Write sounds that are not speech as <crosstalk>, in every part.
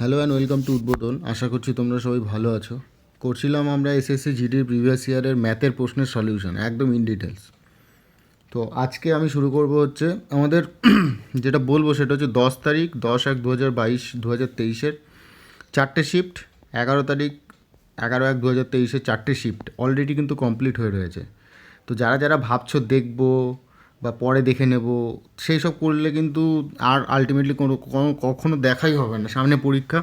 Hello and welcome to উদ্বোধন আশা করছি তোমরা সবাই ভালো আছো। করছিলাম আমরা এসএসসি জিডির প্রিভিয়াস ইয়ারের ম্যাথের প্রশ্নের সলিউশন একদম ইন ডিটেলস তো আজকে আমি শুরু করব হচ্ছে আমাদের <clears throat> যেটা বলব সেটা হচ্ছে দশ তারিখ, দশ এক দু হাজার বাইশ দু হাজার তেইশের চারটে শিফট এগারো তারিখ, এগারো এক দু হাজার তেইশের চারটে শিফট অলরেডি কিন্তু কমপ্লিট হয়ে রয়েছে। তো যারা যারা ভাবছ দেখব বা পরে দেখে নেব। সেই সব করলে কিন্তু আর আলটিমেটলি কোনো কখনো দেখাই হবে না, সামনে পরীক্ষা।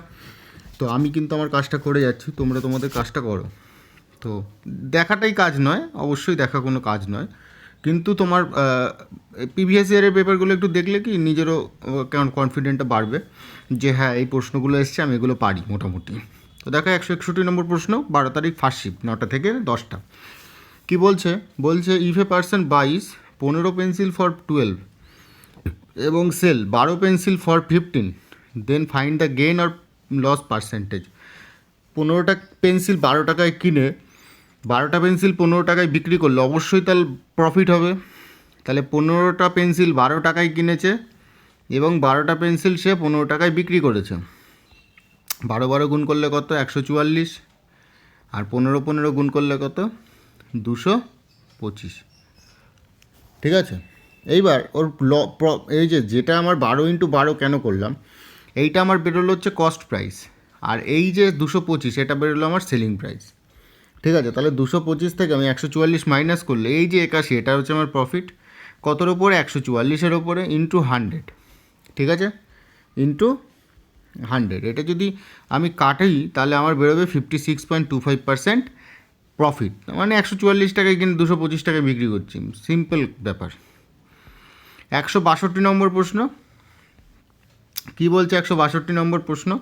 তো আমি কিন্তু আমার কাজটা করে যাচ্ছি, তোমরা তোমাদের কাজটা করো। তো দেখাটাই কাজ নয়, অবশ্যই দেখা কোনো কাজ নয়। কিন্তু তোমার প্রিভিয়াস ইয়ারের পেপারগুলো একটু দেখলে কি নিজেরও কেমন কনফিডেন্টটা বাড়বে যে হ্যাঁ এই প্রশ্নগুলো এসছে, আমি এগুলো পারি মোটামুটি। তো দেখো একশো একষট্টি নম্বর প্রশ্ন, বারো তারিখ ফার্স্ট শিফট, নটা থেকে দশটা। কি বলছে? বলছে ইফ এ পার্সন বাইস পনেরো পেন্সিল ফর টুয়েলভ এবং সেল, বারো pencil for fifteen then find the gain or loss percentage পনেরোটা পেন্সিল বারো টাকায় কিনে, বারোটা পেন্সিল পনেরো টাকায় বিক্রি করলে অবশ্যই তার প্রফিট হবে। তাহলে পনেরোটা পেন্সিল বারো টাকায় কিনেছে এবং বারোটা পেন্সিল সে পনেরো টাকায় বিক্রি করেছে। বারো বারো গুণ করলে কত? একশো চুয়াল্লিশ। আর পনেরো পনেরো গুণ করলে কত? দুশো পঁচিশ। ঠিক আছে? এইবার ওর ল এই যে যেটা আমার বারো ইন্টু বারো কেন করলাম, এইটা আমার বেরোলো হচ্ছে কস্ট প্রাইস আর এই যে দুশো পঁচিশ, এটা বেরোলো আমার সেলিং প্রাইস ঠিক আছে? তাহলে দুশো পঁচিশ থেকে আমি একশো চুয়াল্লিশ মাইনাস করলে, এই যে একাশি, এটা হচ্ছে আমার প্রফিট কতর ওপরে একশো চুয়াল্লিশের ওপরে ইন্টু হান্ড্রেড ঠিক আছে? ইন্টু হান্ড্রেড এটা যদি আমি কাটাই তাহলে আমার বেরোবে fifty six point two five percent profit মানে একশো চুয়াল্লিশ টাকায় কিন্তু দুশো পঁচিশ টাকায় বিক্রি করছি। সিম্পল ব্যাপার। একশো বাষট্টি নম্বর প্রশ্ন। কি বলছে একশো বাষট্টি নম্বর প্রশ্ন?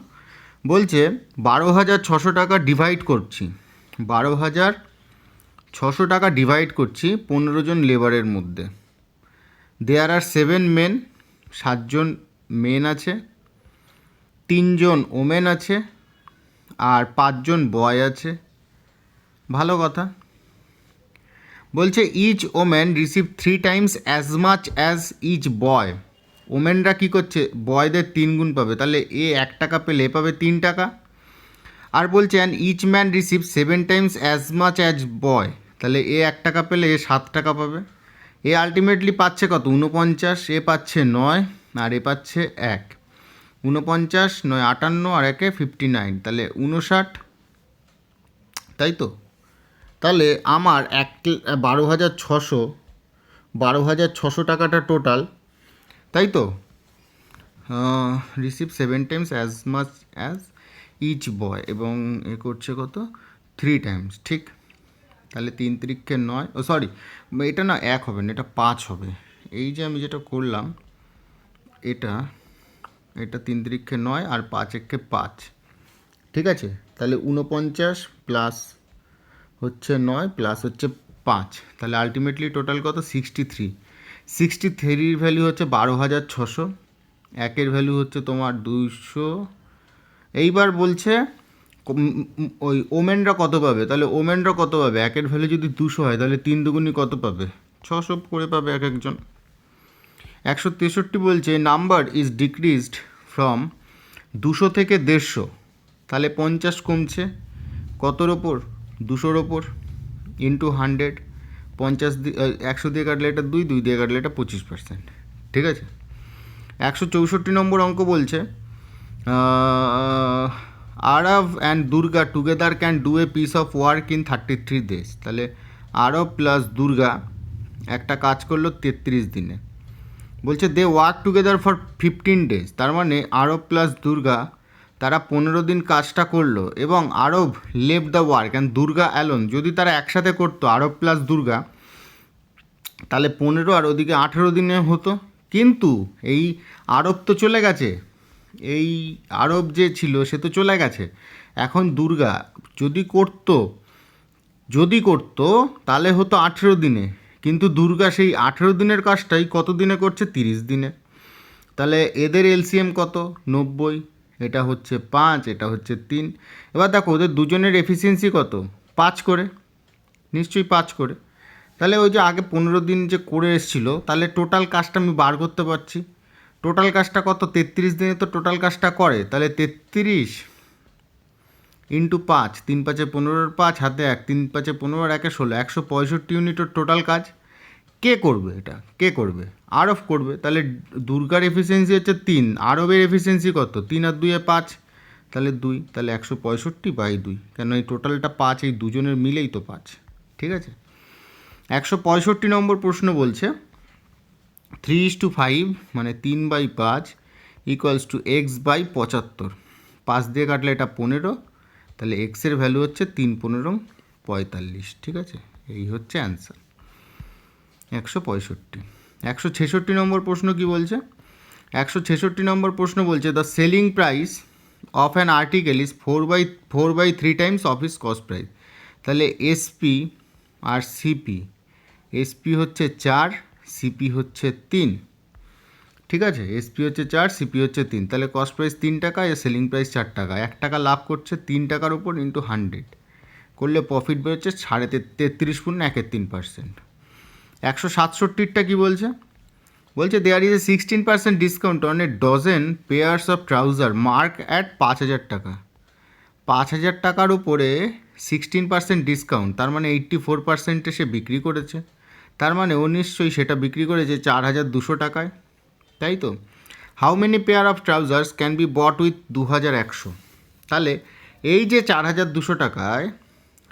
বলছে, বারো হাজার ছশো টাকা ডিভাইড করছি। বারো হাজার ছশো টাকা ডিভাইড করছি পনেরো জন লেবারের মধ্যে। দেয়ার আর সেভেন মেন সাতজন মেন আছে, তিনজন ওমেন আছে, আর পাঁচজন বয় আছে। ভালো কথা। বলছে each women receive three times as much as each boy ওমেনরা কী করছে? বয়দের তিন গুণ পাবে। তাহলে এ এক টাকা পেলে এ পাবে তিন টাকা। আর বলছে and each man receive seven times as much as boy তাহলে এ এক টাকা পেলে এ সাত টাকা পাবে। এ আলটিমেটলি পাচ্ছে কত? উনপঞ্চাশ এ পাচ্ছে নয়, আর এ পাচ্ছে এক। উনপঞ্চাশ নয়, আটান্ন, আর একে ফিফটি নাইন তাহলে উনষাট তাই তো? তাহলে আমার এক বারো হাজার ছশো, বারো হাজার ছশো টাকাটা টোটাল তাই তো? Receive seven times as much as each boy এবং এ করছে কত? থ্রি টাইমস ঠিক? তাহলে তিন তিরিক্ষে নয়, ও সরি এটা না এক হবে না, এটা পাঁচ হবে। এই যে আমি যেটা করলাম, এটা এটা তিন তিরিক্ষে নয় আর পাঁচ একে পাঁচ, ঠিক আছে? তাহলে উনপঞ্চাশ প্লাস হচ্ছে নয় প্লাস হচ্ছে পাঁচ। তাহলে আলটিমেটলি টোটাল কত? সিক্সটি থ্রি সিক্সটি থ্রির ভ্যালু হচ্ছে বারো হাজার ছশো। একের ভ্যালু হচ্ছে তোমার দুইশো। এইবার বলছে ওই ওমেনরা কত পাবে? তাহলে ওমেনরা কত পাবে? একের ভ্যালু যদি দুশো হয়, তাহলে তিন দুগুনি কত পাবে? ছশো করে পাবে এক একজন। একশো তেষট্টি বলছে নাম্বার ইজ ডিক্রিজড ফ্রম দুশো থেকে দেড়শো। তাহলে পঞ্চাশ কমছে। কতর ওপর? দুশোর ওপর ইন্টু হান্ড্রেড পঞ্চাশ দিয়ে একশো দিয়ে কাটলে এটা দুই দুই দিয়ে কাটলে এটা পঁচিশ পার্সেন্ট ঠিক আছে? একশো চৌষট্টি নম্বর অঙ্ক বলছে Arab and Durga together can do a piece of work in thirty three days তাহলে আরব প্লাস দুর্গা একটা কাজ করল তেত্রিশ দিনে। বলছে they work together for fifteen days তার মানে আরব প্লাস দুর্গা তারা পনেরো দিন কাজটা করল এবং Arab leave the work and Durga alone যদি তারা একসাথে করতো, আরব প্লাস দুর্গা, তাহলে পনেরো আর ওদিকে আঠেরো দিনে হতো। কিন্তু এই আরব তো চলে গেছে। এই আরব যে ছিল, সে তো চলে গেছে। এখন দুর্গা যদি করতো যদি করতো, তাহলে হতো আঠেরো দিনে। কিন্তু দুর্গা সেই আঠেরো দিনের কাজটাই কত দিনে করছে? তিরিশ দিনে। তাহলে এদের এলসিএম কত? নব্বই। এটা হচ্ছে পাঁচ, এটা হচ্ছে তিন। এবার দেখো, ওদের দুজনের এফিসিয়েন্সি কত? পাঁচ করে। নিশ্চয়ই পাঁচ করে। তাহলে ওই যে আগে পনেরো দিন যে করে এসেছিল, তাহলে টোটাল কাজটা আমি বার করতে পারছি। টোটাল কাজটা কত? তেত্রিশ দিনে তো টোটাল কাজটা করে। তাহলে তেত্রিশ ইন্টু পাঁচ, তিন পাঁচে পনেরোর পাঁচ, হাতে এক। তিন পাঁচে পনেরোর একে ষোলো। একশো পঁয়ষট্টি ইউনিটের টোটাল কাজ। কে করবে এটা? কে করবে? আরব করবে। তাহলে দুর্গার এফিসিয়েন্সি হচ্ছে তিন। আরবের এফিসিয়েন্সি কত? তিন আর দুইয়ে পাঁচ। তাহলে দুই। তাহলে একশো পঁয়ষট্টি বাই দুই। কেন এই টোটালটা পাঁচ, এই দুজনের মিলেই তো পাঁচ। ঠিক আছে? একশো পঁয়ষট্টি নম্বর প্রশ্ন বলছে থ্রি ইস টু ফাইভ মানে তিন বাই পাঁচ ইকুয়ালস টু এক্স বাই পঁচাত্তর। পাঁচ দিয়ে কাটলে এটা পনেরো। তাহলে এক্সের ভ্যালু হচ্ছে তিন পনেরো পঁয়তাল্লিশ। ঠিক আছে? এই হচ্ছে অ্যান্সার একশো পঁয়ষট্টি। একশো ছেষট্টি নম্বর প্রশ্ন কি বলছে? একশো ছেষট্টি নম্বর প্রশ্ন বলছে the selling price of an article is four by four by three times of its cost price তাহলে এসপি আর সিপি এসপি হচ্ছে চার সিপি হচ্ছে তিন। ঠিক আছে? এসপি হচ্ছে চার সিপি হচ্ছে তিন। তাহলে কস্ট প্রাইস তিন টাকা, আর সেলিং প্রাইস চার টাকা। এক টাকা লাভ করছে তিন টাকার উপর ইন্টু হান্ড্রেড করলে প্রফিট বেরোচ্ছে সাড়ে তেত্রিশ পূর্ণ একের তিন পার্সেন্ট একশো সাতষট্টিরটা কী বলছে? বলছে there is a sixteen percent discount on a dozen pairs of trouser mark at পাঁচ হাজার টাকা। পাঁচ হাজার টাকার উপরে সিক্সটিন পার্সেন্ট ডিসকাউন্ট তার মানে এইট্টি ফোর পার্সেন্টে সে বিক্রি করেছে। তার মানে ও নিশ্চয়ই সেটা বিক্রি করেছে চার হাজার দুশো টাকায়। তাই তো? How many pair of trousers can be bought with দু হাজার একশো? তাহলে এই যে চার হাজার দুশো টাকায়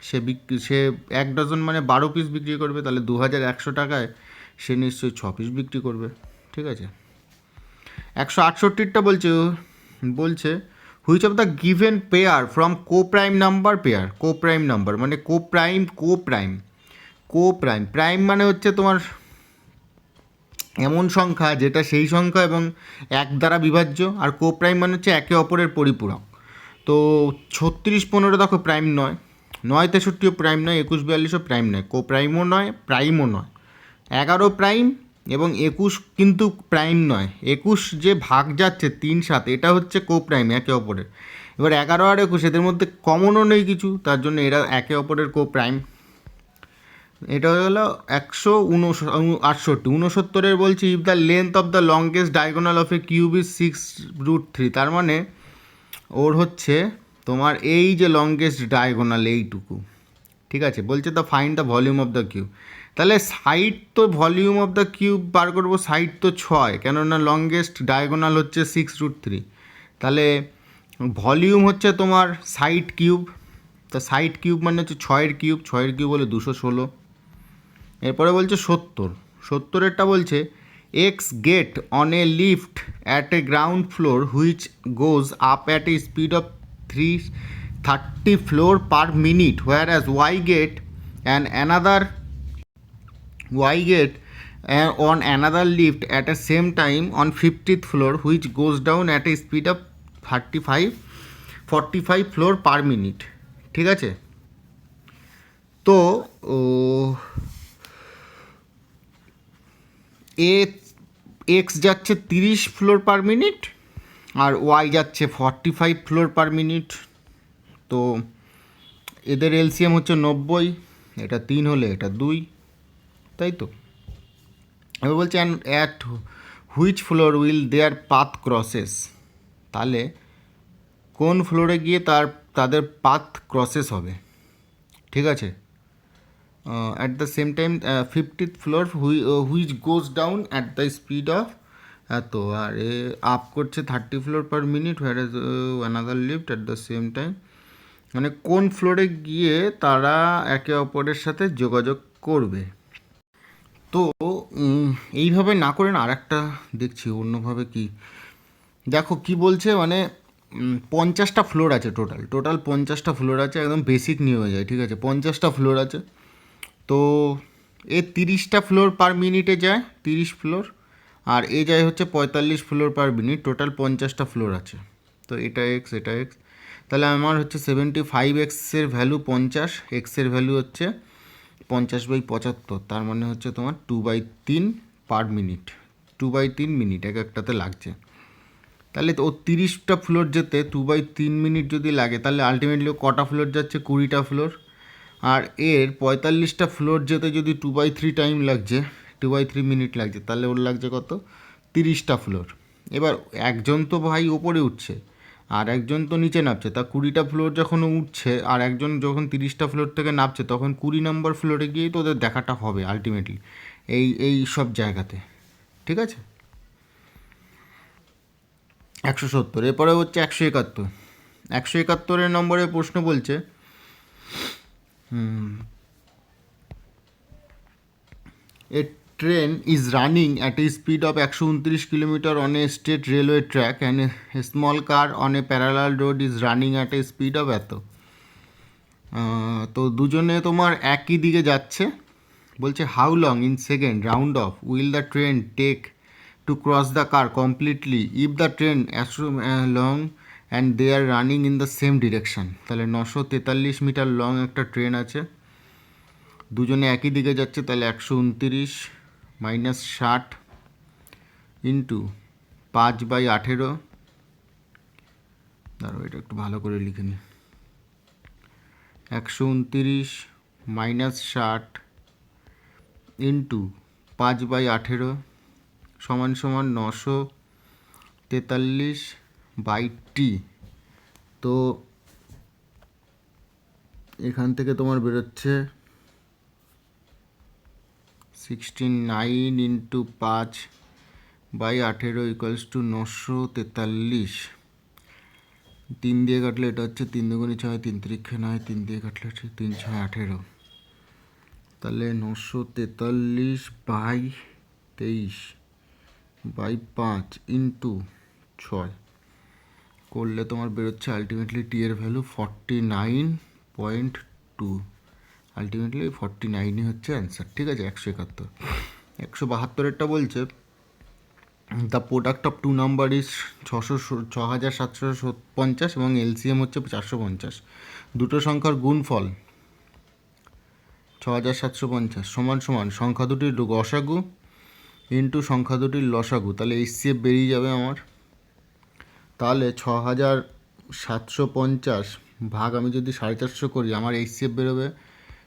সে বিক্রি সে এক ডজন মানে বারো পিস বিক্রি করবে, তাহলে দু হাজার একশো টাকায় সে নিশ্চয়ই ছ পিস বিক্রি করবে, ঠিক আছে? একশো আটষট্টিরটা বলছে বলছে which of the given pair from co prime number pair co prime number মানে co prime co prime co prime prime মানে হচ্ছে তোমার এমন সংখ্যা যেটা সেই সংখ্যা এবং এক দ্বারা বিভাজ্য, আর কো প্রাইম মানে হচ্ছে একে অপরের পরিপূরক। তো ছত্রিশ পনেরো দেখো প্রাইম নয়। নয় তেষট্টিও প্রাইম নয়, একুশ বিয়াল্লিশও প্রাইম নয়। কো প্রাইমও নয় প্রাইমও নয়। এগারো প্রাইম এবং একুশ কিন্তু প্রাইম নয়। একুশ যে ভাগ যাচ্ছে তিন সাত, এটা হচ্ছে কো প্রাইম একে অপরের। এবার এগারো আর একুশ, এদের মধ্যে কমনও নেই কিছু, তার জন্য এরা একে অপরের কো প্রাইম এটা হলো একশো আটষট্টি। উনসত্তরের বলছি if the length of the longest diagonal of a cube is six root three তার মানে ওর হচ্ছে তোমার এই যে লংগেস্ট ডায়াগোনাল এইটুকু, ঠিক আছে? বলছে the find the volume of the cube তাহলে সাইড তো ভলিউম অফ দ্য কিউব বার করব সাইড তো ছয়, কেননা লংগেস্ট ডায়াগোনাল হচ্ছে সিক্স রুট থ্রি তাহলে ভলিউম হচ্ছে তোমার সাইড কিউব তা সাইড কিউব মানে হচ্ছে ছয়ের কিউব ছয়ের কিউব হলে দুশো ষোলো। এরপরে বলছে সত্তর। সত্তরেরটা বলছে X get on a lift at a ground floor which goes up at a speed of three thirty floor per minute whereas Y get and another Y get on another lift at a same time on fiftieth floor which goes down at a speed of thirty five forty five floor per minute ঠিক আছে? তো এ, x যাচ্ছে তিরিশ floor per minute আর Y যাচ্ছে forty five floor per minute তো এদের এলসিএম হচ্ছে নব্বই, এটা তিন হলে এটা দুই, তাই তো? এবার বলছে at which floor will their path crosses তাহলে কোন ফ্লোরে গিয়ে তার, তাদের পাথ ক্রসেস হবে? ঠিক আছে? At the same time fiftieth floor which goes down at the speed of এত আর এ আপ করছে thirty floor per minute where is another lift at the same time মানে কোন ফ্লোরে গিয়ে তারা একে অপরের সাথে যোগাযোগ করবে? তো এইভাবে না করে না আর একটা দেখছি অন্যভাবে কি। দেখো কি বলছে মানে পঞ্চাশটা ফ্লোর আছে টোটাল টোটাল পঞ্চাশটা ফ্লোর আছে, একদম বেসিক নিয়ে হয়ে যায়, ঠিক আছে? পঞ্চাশটা ফ্লোর আছে। তো, এ তিরিশটা ফ্লোর পার মিনিটে যায়, তিরিশ ফ্লোর আর এ যায় হচ্ছে পঁয়তাল্লিশ ফ্লোর পার মিনিট টোটাল পঞ্চাশটা ফ্লোর আছে। তো এটা এক্স এটা এক্স তাহলে আমার হচ্ছে সেভেন্টি ফাইভ এক্সের ভ্যালু পঞ্চাশ এক্সের ভ্যালু হচ্ছে পঞ্চাশ বাই পঁচাত্তর, তার মানে হচ্ছে তোমার টু বাই তিন পার মিনিট টু বাই তিন মিনিট এক একটাতে লাগছে। তাহলে ও তিরিশটা ফ্লোর যেতে টু বাই তিন মিনিট যদি লাগে, তাহলে আলটিমেটলি কটা ফ্লোর যাচ্ছে? কুড়িটা ফ্লোর আর এর পঁয়তাল্লিশটা ফ্লোর যেতে যদি টু বাই থ্রি টাইম লাগছে টু বাই থ্রি মিনিট লাগছে, তাহলে ওর লাগছে কত? তিরিশটা ফ্লোর এবার একজন তো ভাই ওপরে উঠছে, আর একজন তো নিচে নামছে। তা কুড়িটা ফ্লোর যখন উঠছে, আর একজন যখন তিরিশটা ফ্লোর থেকে নামছে, তখন কুড়ি নম্বর ফ্লোরে গিয়েই তো ওদের দেখাটা হবে আলটিমেটলি এই এই সব জায়গাতে। ঠিক আছে? একশো সত্তর, এরপরে হচ্ছে একশো একাত্তর। একশো একাত্তরের নম্বরে প্রশ্ন বলছে a train is running at a speed of একশো উনত্রিশ kilometre on a state railway track and a small car on a parallel road is running at a speed of এত। তো দুজনে তোমার একই দিকে যাচ্ছে। বলছে how long in second round off will the train take to cross the car completely if the train long and they are running in the same direction তাহলে নশো তেতাল্লিশ মিটার লং একটা ট্রেন আছে। দুজনে একই দিকে যাচ্ছে, তাহলে একশো উনতিরিশ মাইনাস ষাট ইন্টু পাঁচ বাই আঠেরো। দাঁড়ো এটা একটু ভালো করে লিখে নিই। একশো উনতিরিশ মাইনাস ষাট ইন্টু পাঁচ বাই আঠেরো সমান সমান নশো তেতাল্লিশ বাই টি। তো এখান থেকে তোমার বেরোচ্ছে সিক্সটিন নাইন ইন্টু পাঁচ বাই আঠেরো ইকুয়ালস টু নশো তেতাল্লিশ তিন দিয়ে কাটলে এটা হচ্ছে তিন দুগুণি ছয় তিন তিরিক্ষে নয় তিন দিয়ে কাটলে হচ্ছে তিন ছয় আঠেরো তাহলে নশো তেতাল্লিশ বাই তেইশ বাই পাঁচ ইন্টু ছয় করলে তোমার বেরোচ্ছে আলটিমেটলি টি এর value forty nine point two ultimately forty নাইনই হচ্ছে অ্যান্সার ঠিক আছে? একশো একাত্তর। একশো বাহাত্তরেরটা বলছে the product of two number is ছশো ছ হাজার সাতশো পঞ্চাশ এবং এলসিএম হচ্ছে চারশো পঞ্চাশ। দুটো সংখ্যার গুণফল ছ হাজার সাতশো পঞ্চাশ, সমান সমান সংখ্যা দুটির গসাগু ইন্টু সংখ্যা দুটির লসাগু। তাহলে এইচসিএফ বেরিয়ে যাবে আমার। তাহলে ছ হাজার সাতশো পঞ্চাশ ভাগ আমি যদি সাড়ে চারশো করি, আমার এইচসিএফ বেরোবে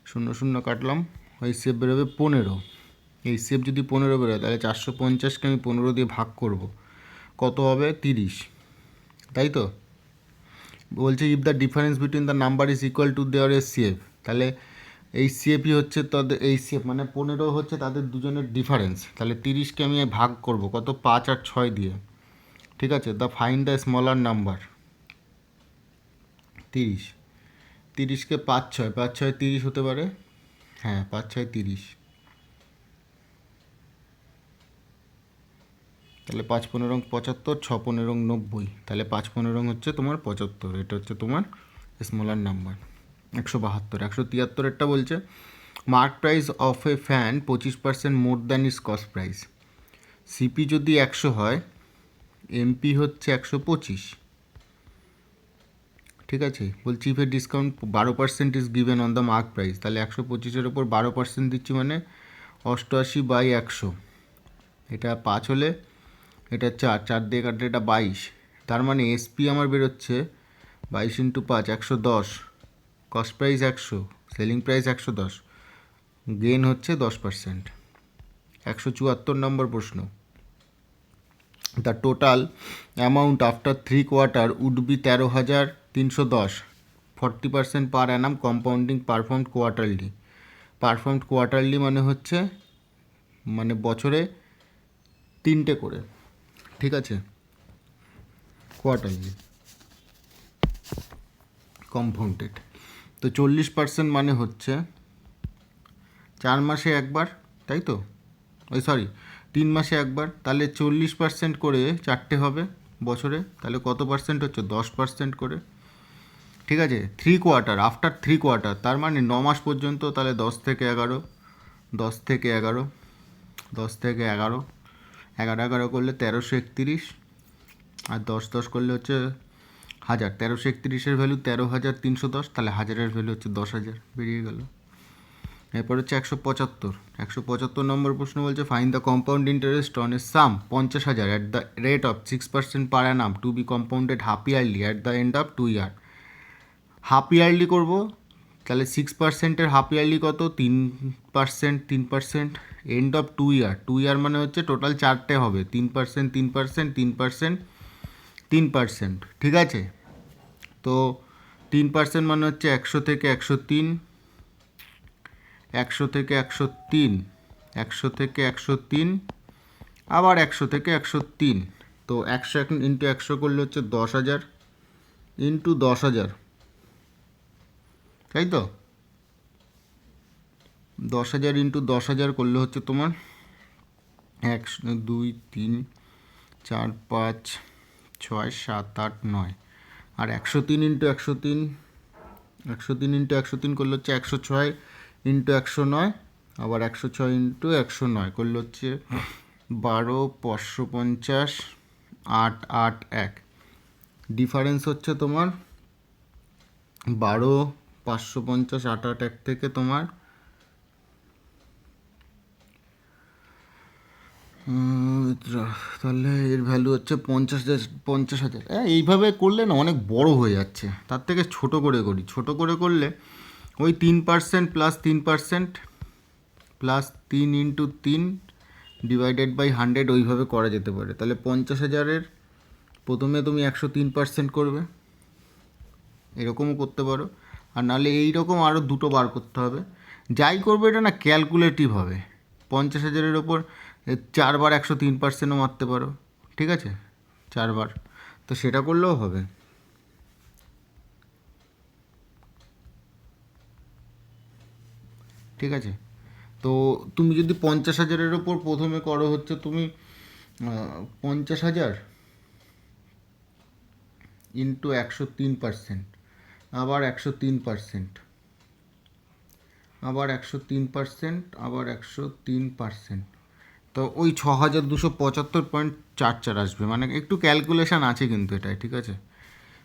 শূন্য শূন্য কাটলাম। এইচসিএফ বেরোবে পনেরো। এইচসিএফ যদি পনেরো বেরোয়, তাহলে চারশো পঞ্চাশকে আমি পনেরো দিয়ে ভাগ করব। কত হবে? তিরিশ। তাই তো? বলছে if the difference between the number is equal to their S সিএফ তাহলে এই সিএফই হচ্ছে তাদের, এই সিএফ মানে পনেরো হচ্ছে তাদের দুজনের ডিফারেন্স তাহলে তিরিশকে আমি ভাগ করব, কত? পাঁচ আর ছয় দিয়ে। ঠিক আছে? The find the smaller number তিরিশ। তিরিশকে পাঁচ ছয় পাঁচ ছয় তিরিশ হতে পারে। হ্যাঁ পাঁচ ছয় তিরিশ। তাহলে পাঁচ পনেরো পঁচাত্তর, ছ পনেরো নব্বই। তাহলে পাঁচ পনেরো হচ্ছে তোমার পঁচাত্তর, এটা হচ্ছে তোমার স্মলার নাম্বার একশো বাহাত্তর, একশো তিয়াত্তরেরটা বলছে mark price of a fan পঁচিশ percent more than its cost price CP যদি একশো হয় এমপি হচ্ছে একশো পঁচিশ। ঠিক আছে? বলছি ইফের ডিসকাউন্ট বারো percent is given on the mark price তাহলে একশো পঁচিশের ওপর বারো পার্সেন্ট দিচ্ছি মানে অষ্টআশি বাই একশো। এটা পাঁচ হলে, এটা চার চার দিয়ে কাটলে এটা বাইশ। তার মানে এসপি আমার বেরোচ্ছে বাইশ ইন্টু পাঁচ, একশো দশ। কস্ট প্রাইস একশো সেলিং প্রাইস একশো দশ। গেন হচ্ছে দশ পার্সেন্ট একশো চুয়াত্তর নম্বর প্রশ্ন। The total amount after three quarter would be তেরো হাজার তিনশো দশ, forty percent per annum compounding performed quarterly. Performed quarterly মানে হচ্ছে মানে বছরে তিনটে করে, ঠিক আছে? Quarterly, compounded. তো চল্লিশ পার্সেন্ট মানে হচ্ছে চার মাসে একবার, তাই তো? ওই সরি, তিন মাসে একবার, তাহলে চল্লিশ পার্সেন্ট করে চারটে হবে বছরে, তাহলে কত পার্সেন্ট হচ্ছে? দশ পার্সেন্ট করে। ঠিক আছে? Three quarter after three quarter তার মানে ন মাস পর্যন্ত, তাহলে দশ থেকে এগারো, দশ থেকে এগারো, দশ থেকে এগারো এগারো এগারো করলে তেরোশো একতিরিশ, আর দশ দশ করলে হচ্ছে হাজার। তেরোশো একতিরিশের ভ্যালু তেরো হাজার তিনশো দশ, তাহলে হাজারের ভ্যালু হচ্ছে দশ হাজার। বেরিয়ে গেল। এরপর হচ্ছে একশো পঁচাত্তর। একশো পঁচাত্তর নম্বর প্রশ্ন বলছে find the compound interest on a sum পঞ্চাশ হাজার at the rate of six percent per annum to be compounded half yearly at the end of two year half yearly করব। তাহলে সিক্স পার্সেন্টের হাফ ইয়ারলি কত? তিন percent তিন percent end of two year two year মানে হচ্ছে total চারটে হবে। তিন পার্সেন্ট তিন পার্সেন্ট তিন পার্সেন্ট তিন পার্সেন্ট ঠিক আছে? তো তিন পার্সেন্ট মানে হচ্ছে একশো থেকে একশো তিন, একশো থেকে একশো তিন, একশো থেকে একশো তিন, আবার একশো থেকে একশো তিন। তো একশো এখন ইন্টু একশো করলে হচ্ছে দশ হাজার, ইন্টু দশ হাজার। তাই তো দশ হাজার ইন্টু দশ হাজার করলে হচ্ছে তোমার এক, দুই, তিন, চার, পাঁচ, ছয়, সাত, আট, নয়। আর একশো তিন ইন্টু একশো তিন একশো তিন ইন্টু একশো তিন করলে হচ্ছে একশো ছয় ইন্টু একশো নয়, আবার একশো ছয় ইন্টু একশো নয় করলে হচ্ছে বারো পাঁচশো পঞ্চাশ, আট আট, এক। ডিফারেন্স হচ্ছে তোমার বারো পাঁচশো পঞ্চাশ আট এক থেকে তোমার তাহলে এর ভ্যালু হচ্ছে পঞ্চাশ পঞ্চাশ হাজার। হ্যাঁ এইভাবে করলে না অনেক বড় হয়ে যাচ্ছে। তার থেকে ছোট করে করি। ছোট করে করলে ওই তিন পার্সেন্ট প্লাস তিন পার্সেন্ট প্লাস তিন ইন্টু তিন ডিভাইডেড বাই হান্ড্রেড ওইভাবে করা যেতে পারে। তাহলে পঞ্চাশ হাজারের প্রথমে তুমি একশো তিন পার্সেন্ট করবে। এরকমও করতে পারো। আর নাহলে এইরকম আরও দুটো বার করতে হবে। যাই করবে এটা না ক্যালকুলেটিভ হবে। পঞ্চাশ হাজারের ওপর চারবার একশো তিন পার্সেন্টও মারতে পারো, ঠিক আছে? চারবার। তো সেটা করলেও হবে। ঠিক আছে? তো তুমি যদি পঞ্চাশ হাজারের ওপর প্রথমে করো হচ্ছে তুমি পঞ্চাশ হাজার ইন্টু একশো তিন পার্সেন্ট আবার একশো তিন পার্সেন্ট আবার একশো তিন পার্সেন্ট আবার একশো তিন পার্সেন্ট তো ওই ছ হাজার দুশো পঁচাত্তর পয়েন্ট চার চার আসবে। মানে একটু ক্যালকুলেশান আছে কিন্তু এটাই, ঠিক আছে?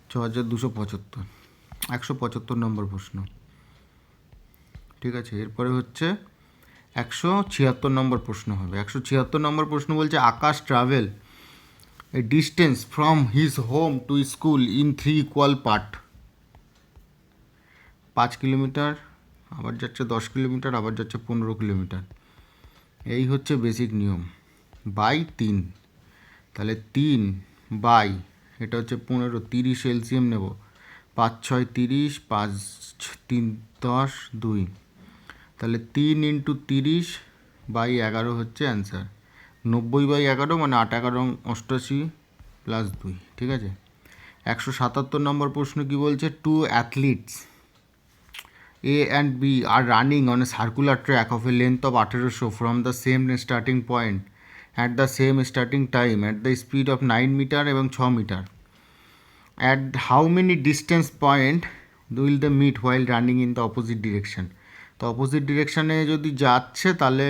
ছ হাজার দুশো পঁচাত্তর। একশো পঁচাত্তর নম্বর প্রশ্ন। ঠিক আছে, এরপরে হচ্ছে একশো ছিয়াত্তর নম্বর প্রশ্ন হবে। একশো ছিয়াত্তর নম্বর প্রশ্ন বলছে, Akash travel a distance from his home to school in three equal part পাঁচ কিলোমিটার, আবার যাচ্ছে দশ কিলোমিটার, আবার যাচ্ছে পনেরো কিলোমিটার। এই হচ্ছে বেসিক নিয়ম। বাই তিন। তাহলে তিন বাই এটা হচ্ছে পনেরো, তিরিশ এলসিএম নেব। পাঁচ ছয় তিরিশ, পাঁচ তিন দশ, দুই। তাহলে তিন ইন্টু তিরিশ বাই এগারো হচ্ছে অ্যান্সার নব্বই বাই এগারো মানে আট, এগারো অষ্টআশি প্লাস দুই, ঠিক আছে? একশো সাতাত্তর নম্বর প্রশ্ন কি বলছে? Two athletes A and B are running on a circular track of a length of 1800 from the same starting point at the same starting time at the speed of 9 meter এবং 6 metre at how many distance point will they meet while running in the opposite direction তো opposite ডিরেকশানে যদি যাচ্ছে তাহলে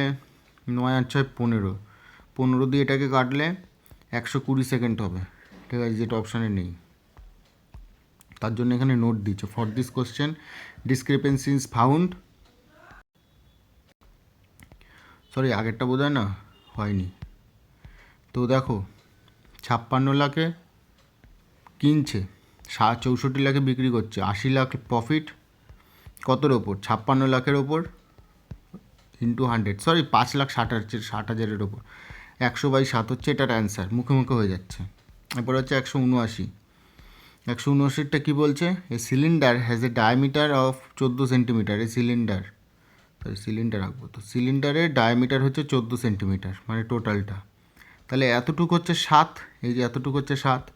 নয় আর ছয় পনেরো পনেরো দিয়ে এটাকে কাটলে একশো কুড়ি সেকেন্ড হবে ঠিক আছে যেটা অপশানে নেই তার জন্য এখানে নোট দিচ্ছে for this question discrepancy is found sorry আগেরটা বোধ না, হয়নি। তো দেখো, ছাপ্পান্ন লাখে কিনছে সা চৌষট্টি লাখে বিক্রি করছে, আশি লাখ প্রফিট কতর ওপর? ছাপ্পান্ন লাখের ওপর ইন্টু হান্ড্রেড সরি পাঁচ লাখ ষাট হাজার, ষাট হাজারের ওপর। একশো বাই সাত হচ্ছে এটার অ্যান্সার মুখে মুখে হয়ে যাচ্ছে। এরপর হচ্ছে একশো উনআশি। একশো উনআশিটা কী বলছে? A cylinder has a diameter of চোদ্দ centimetre, a cylinder sorry cylinder রাখব। তো সিলিন্ডারের ডায়ামিটার হচ্ছে চোদ্দ সেন্টিমিটার মানে টোটালটা তাহলে এতটুকু হচ্ছে সাত, এই যে এতটুকু হচ্ছে সাত।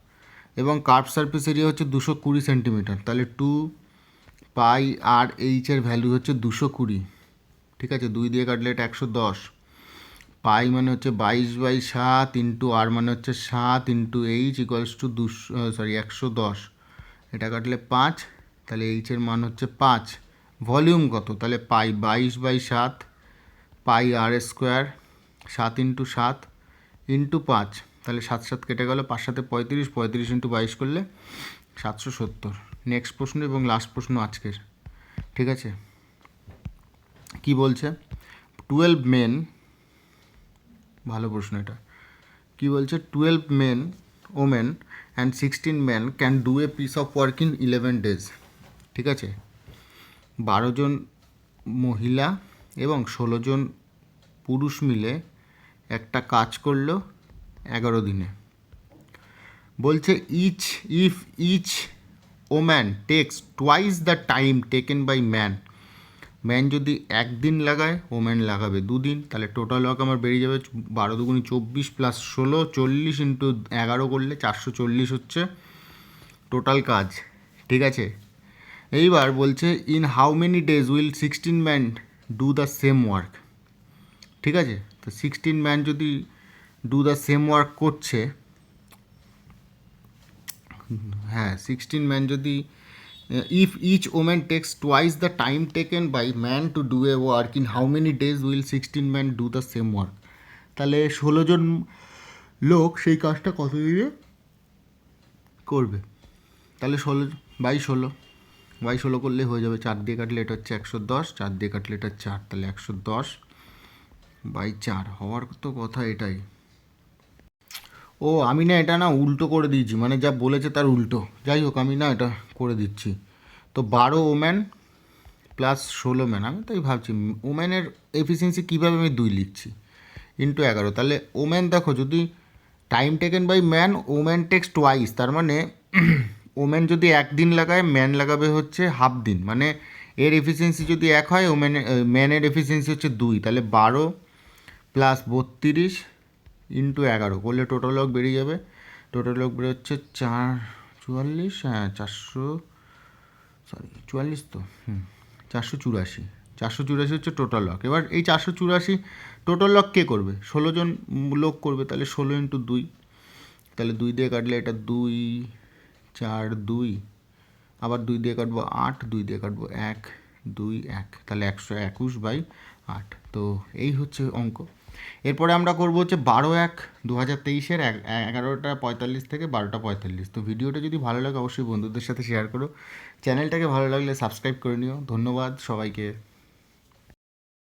এবং কার্ভ সারফেস এরিয়া হচ্ছে দুশো কুড়ি সেন্টিমিটার। তাহলে টু পাই আর এইচের ভ্যালু হচ্ছে দুশো কুড়ি। ঠিক আছে? দুই দিয়ে কাটলে এটা একশো দশ। পাই মানে হচ্ছে বাইশ বাই সাত ইন্টু আর মানে হচ্ছে সাত ইন্টু এইচ ইকুয়ালস টু দুশো সরি একশো দশ। এটা কাটলে পাঁচ, তাহলে এইচের মান হচ্ছে পাঁচ। ভলিউম কত? তাহলে পাই বাইশ বাই সাত, পাই আর স্কোয়ার, সাত ইন্টু সাত ইন্টু পাঁচ। তাহলে সাত সাত কেটে গেল, পাঁচ সাথে পঁয়ত্রিশ পঁয়ত্রিশ ইন্টু বাইশ করলে সাতশো সত্তর। নেক্সট প্রশ্ন এবং লাস্ট প্রশ্ন আজকের। ঠিক আছে? কি বলছে? টুয়েলভ মেন ভালো প্রশ্ন এটা। কি বলছে? Twelve men women and sixteen man can do a piece of work in eleven days ঠিক আছে? বারো জন মহিলা এবং ষোলো জন পুরুষ মিলে একটা কাজ করল এগারো দিনে। বলছে each if each woman takes twice the time taken by man man যদি একদিন লাগায় ওম্যান লাগাবে দুদিন। তাহলে টোটাল ওয়ার্ক আমার বেরিয়ে যাবে বারো দুগুনি চব্বিশ প্লাস ষোলো, চল্লিশ ইন্টু এগারো করলে চারশো চল্লিশ হচ্ছে টোটাল কাজ। ঠিক আছে? এইবার বলছে in how many days will sixteen man do the same work ঠিক আছে? তো সিক্সটিন ম্যান যদি ডু দ্য সেম ওয়ার্ক করছে হ্যাঁ সিক্সটিন ম্যান যদি if each woman takes twice the time taken by man to do a work in how many days will sixteen man do the same work তাহলে ষোলো জন লোক সেই কাজটা কত দিনে করবে? তাহলে ষোলো, বাই ষোলো বাই ষোলো করলে হয়ে যাবে চার দিয়ে কাটলে এটা হচ্ছে একশো দশ, চার দিয়ে কাটলে এটা চার, তাহলে একশো দশ বাই চার, হওয়ার তো কথা এটাই। ও, আমি না এটা না উল্টো করে দিয়েছি মানে যা বলেছে তার উল্টো। যাই হোক, আমি না এটা করে দিচ্ছি। তো বারো ওম্যান প্লাস ষোলো ম্যান আমি তাই ভাবছি ওম্যানের এফিসিয়েন্সি কীভাবে আমি দুই লিখছি ইন্টু এগারো? তাহলে ওম্যান দেখো, যদি time taken by man woman takes twice তার মানে <clears throat> ওম্যান যদি একদিন লাগায় ম্যান লাগাবে হচ্ছে হাফ দিন। মানে এর এফিসিয়েন্সি যদি এক হয় ওম্যানের ম্যানের এফিসিয়েন্সি হচ্ছে দুই। তাহলে বারো প্লাস বত্রিশ ইন্টু এগারো। করলে টোটাল লক বেরিয়ে যাবে। টোটাল লক বেরিয়ে হচ্ছে চার, চুয়াল্লিশ হ্যাঁ চারশো সরি চুয়াল্লিশ তো, হুম, চারশো চুরাশি। চারশো চুরাশি হচ্ছে টোটাল লক এবার এই চারশো চুরাশি টোটাল লক কে করবে? ষোলো জন লোক করবে, তাহলে ষোলো ইন্টু দুই। তাহলে দুই দিয়ে কাটলে এটা দুই, চার, দুই। আবার দুই দিয়ে কাটবো আট, দুই দিয়ে কাটবো এক, দুই, এক। তাহলে একশো একুশ বাই আট। তো এই হচ্ছে অঙ্ক। এরপরে আমরা করব হচ্ছে বারো এক দু হাজার তেইশের এগারোটা পঁয়তাল্লিশ থেকে বারোটা পঁয়তাল্লিশ। তো ভিডিওটা যদি ভালো লাগে, অবশ্যই বন্ধুদের সাথে শেয়ার করো। চ্যানেলটাকে ভালো লাগলে সাবস্ক্রাইব করে নিও। ধন্যবাদ সবাইকে।